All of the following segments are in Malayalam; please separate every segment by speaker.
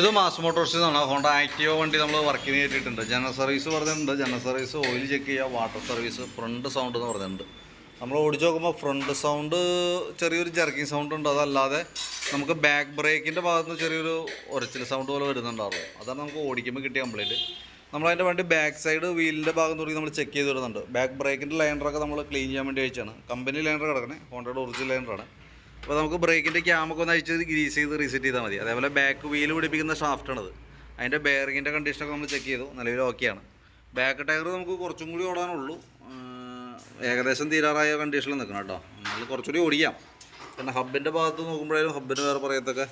Speaker 1: ഇത് മാസ് മോട്ടോഴ്സിൽ നിന്നാണ് ഹോണ്ട ആക്റ്റീവ വണ്ടി നമ്മൾ വർക്കിന് കയറ്റിയിട്ടുണ്ട് ജനറൽ സർവീസ് പറഞ്ഞിട്ടുണ്ട്. ജനറൽ സർവീസ് ഓയിൽ ചെക്ക് ചെയ്യുക വാട്ടർ സർവീസ് ഫ്രണ്ട് സൗണ്ട് എന്ന് പറഞ്ഞിട്ടുണ്ട്. നമ്മൾ ഓടിച്ച് നോക്കുമ്പോൾ ഫ്രണ്ട് സൗണ്ട് ചെറിയൊരു ജർക്കിങ് സൗണ്ട് ഉണ്ട്. അതല്ലാതെ നമുക്ക് ബാക്ക് ബ്രേക്കിന്റെ ഭാഗത്ത് നിന്ന് ചെറിയൊരു ഉരച്ചിൽ സൗണ്ട് പോലെ വരുന്നുണ്ടാവുള്ളൂ അതാണ് നമുക്ക് ഓടിക്കുമ്പോൾ കിട്ടിയ കംപ്ലൈന്റ് നമ്മളതിന്റെ വണ്ടി ബാക്ക് സൈഡ് വീലിന്റെ ഭാഗം തുടങ്ങി നമ്മൾ ചെക്ക് ചെയ്ത് വരുന്നുണ്ട്. ബാക്ക് ബ്രേക്കിന്റെ ലൈനറൊക്കെ നമ്മൾ ക്ലീൻ ചെയ്യാൻ വേണ്ടി അയച്ചാണ് കമ്പനി ലൈനർ കിടക്കണേ. ഹോണ്ടയുടെ ഒറിജിനൽ ലൈനറാണ് അപ്പോൾ നമുക്ക് ബ്രേക്കിന്റെ ക്യാമൊക്കെ ഒന്ന് അഴിച്ച് ഗ്രീസ് ചെയ്ത് റീസെറ്റ് ചെയ്താൽ മതി. അതേപോലെ ബാക്ക് വീൽ പിടിപ്പിക്കുന്ന ഷാഫ്റ്റാണത് അതിന്റെ ബെയറിങ്ങിന്റെ കണ്ടീഷനൊക്കെ നമ്മൾ ചെക്ക് ചെയ്തു. നിലവിൽ ഓക്കെയാണ് ബാക്ക് ടയർ നമുക്ക് കുറച്ചും കൂടി ഓടാനുള്ളൂ. ഏകദേശം തീരാറായ കണ്ടീഷനിൽ നിൽക്കണം കേട്ടോ. എന്നാൽ കുറച്ചുകൂടി ഓടിക്കാം. പിന്നെ ഹബിന്റെ ഭാഗത്ത് നോക്കുമ്പോഴായാലും ഹബിന് വേറെ പറയത്തൊക്കെ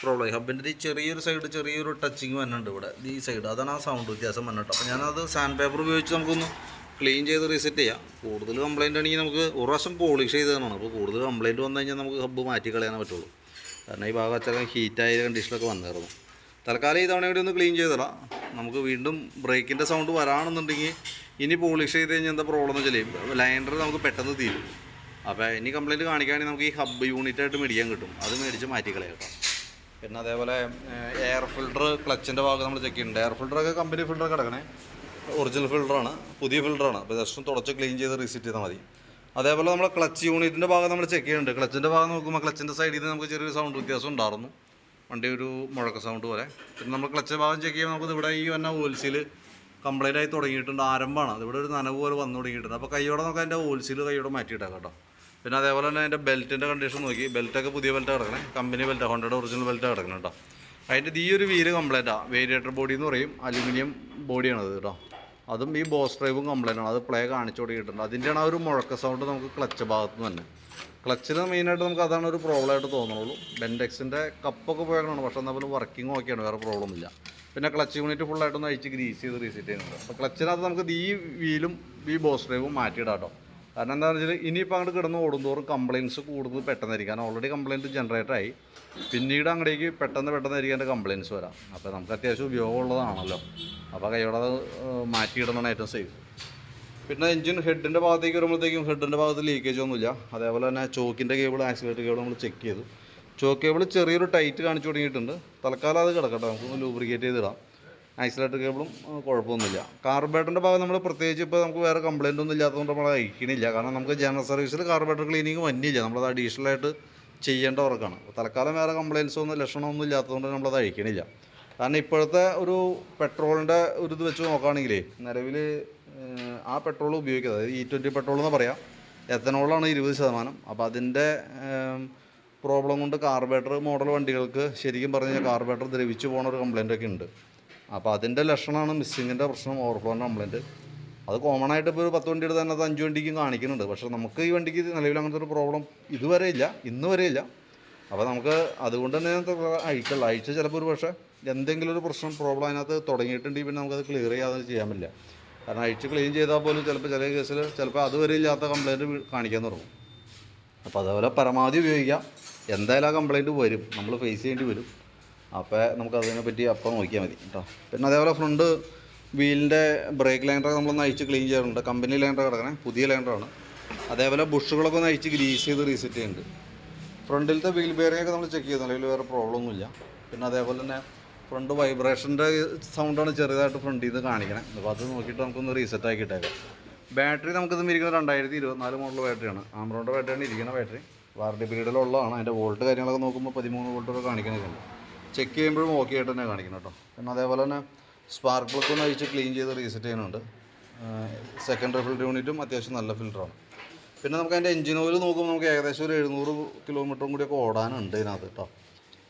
Speaker 1: പ്രോബ്ലം ഹബിന്റെ ഈ ചെറിയൊരു സൈഡ് ചെറിയൊരു ടച്ചിങ് വന്നുണ്ട് ഇവിടെ. ഈ സൈഡ് അതാണ് ആ സൗണ്ട് വ്യത്യാസം വന്നിട്ട് അപ്പോൾ ഞാനത് സാൻഡ് പേപ്പർ ഉപയോഗിച്ച് നമുക്കൊന്ന് ക്ലീൻ ചെയ്ത് റീസെറ്റ് ചെയ്യാം. കൂടുതൽ കംപ്ലൈന്റ് ആണെങ്കിൽ നമുക്ക് ഒരു പ്രാവശ്യം പോളിഷ് ചെയ്ത് തന്നെയാണ് അപ്പോൾ കൂടുതൽ കംപ്ലൈന്റ് വന്നു കഴിഞ്ഞാൽ നമുക്ക് ഹബ്ബ് മാറ്റി കളയാനേ പറ്റുള്ളൂ. കാരണം ഈ ഭാഗം അച്ഛൻ ഹീറ്റായ കണ്ടീഷനൊക്കെ വന്നിരുന്നു. തൽക്കാലം ഈ തവണ കൂടി ഒന്ന് ക്ലീൻ ചെയ്തിടാം നമുക്ക് വീണ്ടും ബ്രേക്കിന്റെ സൗണ്ട് വരാണെന്നുണ്ടെങ്കിൽ ഇനി പോളിഷ് ചെയ്ത് കഴിഞ്ഞാൽ എന്താ പ്രോബ്ലം എന്ന് വെച്ചാൽ ലൈൻഡർ നമുക്ക് പെട്ടെന്ന് തീരും. അപ്പോൾ ഇനി കംപ്ലൈന്റ് കാണിക്കുകയാണെങ്കിൽ നമുക്ക് ഈ ഹബ്ബ് യൂണിറ്റ് ആയിട്ട് മേടിക്കാൻ കിട്ടും. അത് മേടിച്ച് മാറ്റി കളയാം പിന്നെ അതേപോലെ എയർ ഫിൽട്ടർ ക്ലച്ചിന്റെ ഭാഗം നമ്മൾ ചെക്ക് ചെയ്യുന്നുണ്ട്. എയർ ഫിൽട്ടറൊക്കെ കമ്പനി ഫിൽട്ടർ കിടക്കണേ. ഒറിജിനൽ ഫിൽട്ടറാണ് പുതിയ ഫിൽട്ടറാണ് അപ്പോൾ ജസ്റ്റ് തുടച്ച് ക്ലീൻ ചെയ്ത് റീസെറ്റ് ചെയ്താൽ മതി. അതേപോലെ നമ്മൾ ക്ലച്ച് യൂണിറ്റിന്റെ ഭാഗം നമ്മൾ ചെക്ക് ചെയ്യുന്നുണ്ട്. ക്ലച്ചിന്റെ ഭാഗം നോക്കുമ്പോൾ ക്ലച്ചിന്റെ സൈഡിൽ നിന്ന് നമുക്ക് ചെറിയൊരു സൗണ്ട് വ്യത്യാസം ഉണ്ടായിരുന്നു. വണ്ടി ഒരു മുഴക്ക സൗണ്ട് പോലെ. പിന്നെ നമ്മൾ ക്ലച്ച് ഭാഗം ചെക്ക് ചെയ്യുമ്പോൾ നമുക്ക് ഇവിടെ ഈ വന്ന ഓൽസിൽ കംപ്ലൈന്റ് ആയി തുടങ്ങിയിട്ടുണ്ട്. ആരംഭമാണ്. അതിവിടെ ഒരു നനവ് പോലെ വന്നു തുടങ്ങിയിട്ടുണ്ട്. അപ്പോൾ കൈയോടെ നമുക്ക് അതിന്റെ ഓൽസിൽ കൈയോടെ മാറ്റിയിട്ടാണ് കേട്ടോ. പിന്നെ അതേപോലെ തന്നെ അതിന്റെ ബെൽറ്റിന്റെ കണ്ടീഷൻ നോക്കി. ബെൽറ്റൊക്കെ പുതിയ ബെൽറ്റ് കിടക്കണേ. കമ്പനി ബെൽറ്റ് ഹോണ്ടയുടെ ഒറിജിനൽ ബെൽറ്റ് കിടക്കണം കേട്ടോ. അതിന്റെ ഈ ഒരു വീൽ കംപ്ലൈന്റാണ് വേരിയേറ്റർ ബോഡി എന്ന് പറയും. അലുമിനിയം ബോഡിയാണത് കേട്ടോ. അതും ഈ ബോസ് ഡ്രൈവും കംപ്ലൈന്റ് ആണ്. അത് പ്ലേ കാണിച്ചു തുടങ്ങിയിട്ടുണ്ട്. അതിന്റെയാണ് ആ ഒരു മുഴക്ക സൗണ്ട് നമുക്ക് ക്ലച്ച് ഭാഗത്ത് നിന്ന് തന്നെ ക്ലച്ചിന് മെയിനായിട്ട് നമുക്ക് അതാണ് ഒരു പ്രോബ്ലം ആയിട്ട് തോന്നുള്ളൂ ബെൻഡെക്സിന്റെ കപ്പൊക്കെ പോയാണ് പക്ഷേ എന്നാൽ പോലും വർക്കിംഗ് ഓക്കെയാണ് വേറെ പ്രോബ്ലം ഇല്ല. പിന്നെ ക്ലച്ച് യൂണിറ്റ് ഫുള്ളായിട്ടൊന്ന് അഴിച്ച് ഗ്രീസ് ചെയ്ത് റീസെറ്റ് ചെയ്യുന്നുണ്ട്. അപ്പോൾ ക്ലച്ചിനകത്ത് നമുക്ക് ഈ വീലും ഈ ബോസ് ഡ്രൈവും മാറ്റിയിടാം കേട്ടോ. കാരണം എന്താണെന്ന് വെച്ചാൽ ഇനിയിപ്പോൾ അങ്ങോട്ട് കിടന്ന് ഓടുന്തോറും കംപ്ലയിൻസ് കൂടുതൽ പെട്ടെന്നായിരിക്കും കാരണം ഓൾറെഡി കംപ്ലയിന്റ് ജനറേറ്റ് ആയി. പിന്നീട് അങ്ങോട്ടേക്ക് പെട്ടെന്ന് പെട്ടെന്നായിരിക്കും എന്റെ കംപ്ലയിൻസ് വരാം. അപ്പോൾ നമുക്ക് അത്യാവശ്യം ഉപയോഗമുള്ളതാണല്ലോ. അപ്പോൾ കൈയോടെ അത് മാറ്റിയിടുന്നതാണ് ഏറ്റവും സേഫ് പിന്നെ എഞ്ചിൻ ഹെഡിന്റെ ഭാഗത്തേക്ക് വരുമ്പോഴത്തേക്കും ഹെഡിന്റെ ഭാഗത്ത് ലീക്കേജ് ഒന്നുമില്ല. അതേപോലെ തന്നെ ചോക്കിന്റെ കേബിൾ ആക്സിലേറ്റർ കേബിൾ നമ്മൾ ചെക്ക് ചെയ്തു. ചോക്ക് കേബിൾ ചെറിയൊരു ടൈറ്റ് കാണിച്ചു തുടങ്ങിയിട്ടുണ്ട്. തൽക്കാലം അത് കിടക്കട്ടെ. നമുക്കൊന്ന് ലൂബ്രിക്കേറ്റ് ചെയ്തിടാം. ആക്സിലേറ്റർ കേബിളും കുഴപ്പമൊന്നുമില്ല. കാർബേറ്ററിന്റെ ഭാഗം നമ്മൾ പ്രത്യേകിച്ച് ഇപ്പോൾ നമുക്ക് വേറെ കംപ്ലയിന്റ് ഒന്നും ഇല്ലാത്തതുകൊണ്ട് നമ്മൾ അയക്കണില്ല. കാരണം നമുക്ക് ജനറൽ സർവീസിൽ കാർബേറ്റർ ക്ലീനിങ് വന്നില്ല. നമ്മളത് അഡീഷണൽ ആയിട്ട് ചെയ്യേണ്ട വർക്കാണ് തൽക്കാലം വേറെ കംപ്ലയിൻസോ ഒന്നും ലക്ഷണമൊന്നും ഇല്ലാത്തതുകൊണ്ട് നമ്മളത് അയക്കണില്ല. കാരണം ഇപ്പോഴത്തെ ഒരു പെട്രോളിന്റെ ഒരു ഇത് വെച്ച് നോക്കുകയാണെങ്കിലേ നിലവിൽ ആ പെട്രോൾ ഉപയോഗിക്കുന്നത് അതായത് ഇ ട്വന്റി പെട്രോൾ എന്ന് പറയാം എത്തനോളാണ് ഇരുപത് ശതമാനം. അപ്പോൾ അതിന്റെ പ്രോബ്ലം കൊണ്ട് കാർബേറ്റർ മോഡൽ വണ്ടികൾക്ക് ശരിക്കും പറഞ്ഞു കഴിഞ്ഞാൽ കാർബേറ്റർ ദ്രവിച്ചു പോകുന്ന ഒരു കംപ്ലയിന്റ് ഒക്കെ ഉണ്ട്. അപ്പോൾ അതിന്റെ ലക്ഷണമാണ് മിസ്സിങ്ങിന്റെ പ്രശ്നം ഓവർഫ്ലോന്റെ കംപ്ലയിന്റ് അത് കോമൺ ആയിട്ട് ഇപ്പോൾ ഒരു പത്ത് വണ്ടി എടുത്ത് തന്നെ അത് അഞ്ച് വണ്ടിക്കും കാണിക്കുന്നുണ്ട്. പക്ഷേ നമുക്ക് ഈ വണ്ടിക്ക് നിലവിൽ അങ്ങനത്തെ ഒരു പ്രോബ്ലം ഇതുവരെ ഇല്ല ഇന്ന് വരെ ഇല്ല. അപ്പോൾ നമുക്ക് അതുകൊണ്ട് തന്നെ അഴിക്കുള്ളൂ അഴിച്ച് ചിലപ്പോൾ ഒരു പക്ഷേ എന്തെങ്കിലും ഒരു പ്രശ്നം പ്രോബ്ലം അതിനകത്ത് തുടങ്ങിയിട്ടുണ്ടെങ്കിൽ പിന്നെ നമുക്കത് ക്ലിയർ ചെയ്യാതെ ചെയ്യാൻ പറ്റില്ല. കാരണം അഴിച്ച് ക്ലീൻ ചെയ്താൽ പോലും ചിലപ്പോൾ ചില കേസിൽ ചിലപ്പോൾ അതുവരെ ഇല്ലാത്ത കംപ്ലയിന്റ് കാണിക്കാൻ തുടങ്ങും. അപ്പോൾ അതേപോലെ പരമാവധി ഉപയോഗിക്കാം. എന്തായാലും ആ കംപ്ലയിന്റ് വരും. നമ്മൾ ഫേസ് ചെയ്യേണ്ടി വരും. അപ്പോൾ നമുക്ക് അതിനെ പറ്റി അപ്പം നോക്കിയാൽ മതി കേട്ടോ. പിന്നെ അതേപോലെ ഫ്രണ്ട് വീലിന്റെ ബ്രേക്ക് ലൈനറൊക്കെ നമ്മളൊന്ന് അഴിച്ച് ക്ലീൻ ചെയ്യാറുണ്ട്. കമ്പനി ലൈൻഡർ കിടക്കണേ പുതിയ ലൈനറാണ് അതേപോലെ ബുഷുകളൊക്കെ ഒന്ന് അഴിച്ച് ഗ്രീസ് ചെയ്ത് റീസെറ്റ് ചെയ്യുന്നുണ്ട്. ഫ്രണ്ടിലത്തെ വീൽ ബെയറിംഗ് ഒക്കെ നമ്മൾ ചെക്ക് ചെയ്തു അല്ലെങ്കിൽ വേറെ പ്രോബ്ലം ഒന്നുമില്ല പിന്നെ അതേപോലെ തന്നെ ഫ്രണ്ട് വൈബ്രേഷന്റെ സൗണ്ടാണ് ചെറുതായിട്ട് ഫ്രണ്ടിൽ നിന്ന് കാണിക്കണേ. അപ്പോൾ അത് നോക്കിയിട്ട് നമുക്കൊന്ന് റീസെറ്റ് ആക്കി ഇട്ടേക്കാം. ബാറ്ററി നമുക്കിത് ഇരിക്കുന്നത് രണ്ടായിരത്തി ഇരുപത്തിനാല് മോഡൽ ബാറ്ററിയാണ് ആംബ്രോണിന്റെ ബാറ്ററിയാണ് ഇരിക്കുന്ന ബാറ്ററി വാറണ്ടി പീരീഡിലുള്ളതാണ് അതിന്റെ വോൾട്ട് കാര്യങ്ങളൊക്കെ നോക്കുമ്പോൾ പതിമൂന്ന് വോൾട്ടൊക്കെ കാണിക്കണൊക്കെയുണ്ട് ചെക്ക് ചെയ്യുമ്പോഴും ഓക്കെ ആയിട്ട് തന്നെ കാണിക്കണം കേട്ടോ. പിന്നെ അതേപോലെ തന്നെ സ്പാർക്ക് പ്ലഗ് ഒന്ന് അഴിച്ച് ക്ലീൻ ചെയ്ത് റീസെറ്റ് ചെയ്യുന്നുണ്ട്. സെക്കൻഡറി ഫിൽറ്റർ യൂണിറ്റും അത്യാവശ്യം നല്ല ഫിൽറ്ററാണ് പിന്നെ നമുക്ക് അതിന്റെ എഞ്ചിൻ ഓയിൽ നോക്കുമ്പോൾ നമുക്ക് ഏകദേശം ഒരു എഴുന്നൂറ് കിലോമീറ്ററും കൂടിയൊക്കെ ഓടാനുണ്ട് ഇതിനകത്ത് കേട്ടോ.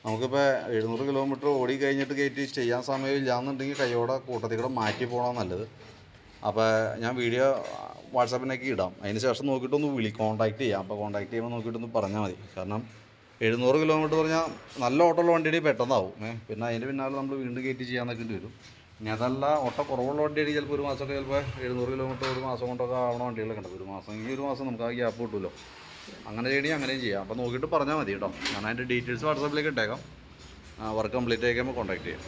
Speaker 1: നമുക്കിപ്പോൾ എഴുന്നൂറ് കിലോമീറ്റർ ഓടി കഴിഞ്ഞിട്ട് കയറ്റി ചെയ്യാൻ സമയമില്ല എന്നുണ്ടെങ്കിൽ കൈയോടെ കൂട്ടത്തിൽ കൂടെ മാറ്റി പോകണം നല്ലത്. അപ്പോൾ ഞാൻ വീഡിയോ വാട്സാപ്പിനൊക്കെ ഇടാം. അതിന് ശേഷം നോക്കിയിട്ടൊന്ന് വിളി കോൺടാക്ട് ചെയ്യാം. അപ്പോൾ കോൺടാക്ട് ചെയ്യുമ്പോൾ നോക്കിയിട്ടൊന്ന് പറഞ്ഞാൽ മതി. കാരണം എഴുന്നൂറ് കിലോമീറ്റർ പറഞ്ഞാൽ നല്ല ഓട്ടമുള്ള വണ്ടിയുടെ പെട്ടെന്നാവും. ഏഹ് പിന്നെ അതിന്റെ പിന്നാലെ നമ്മൾ വീണ്ടും കയറ്റി ചെയ്യാൻ നിൽക്കേണ്ടി വരും. ഇനി അതല്ല ഓട്ട കുറവുള്ള വണ്ടിയാണെങ്കിൽ ചിലപ്പോൾ ഒരു മാസമൊക്കെ ചിലപ്പോൾ എഴുന്നൂറ് കിലോമീറ്റർ ഒരു മാസം കൊണ്ടൊക്കെ ആവണ വണ്ടികളൊക്കെ ഉണ്ട്. ഒരു മാസം ഈ ഒരു മാസം നമുക്ക് ആ ഗ്യാപ്പ് കിട്ടുമല്ലോ അങ്ങനെ ചെയ്യണമെങ്കിൽ അങ്ങനെയും ചെയ്യാം. അപ്പോൾ നോക്കിയിട്ട് പറഞ്ഞാൽ മതി കേട്ടോ. ഞാൻ അതിന്റെ ഡീറ്റെയിൽസ് വാട്സാപ്പിലേക്ക് ഇട്ടേക്കാം. വർക്ക് കംപ്ലീറ്റ് ആയിക്കുമ്പോൾ കോൺടാക്ട് ചെയ്യാം.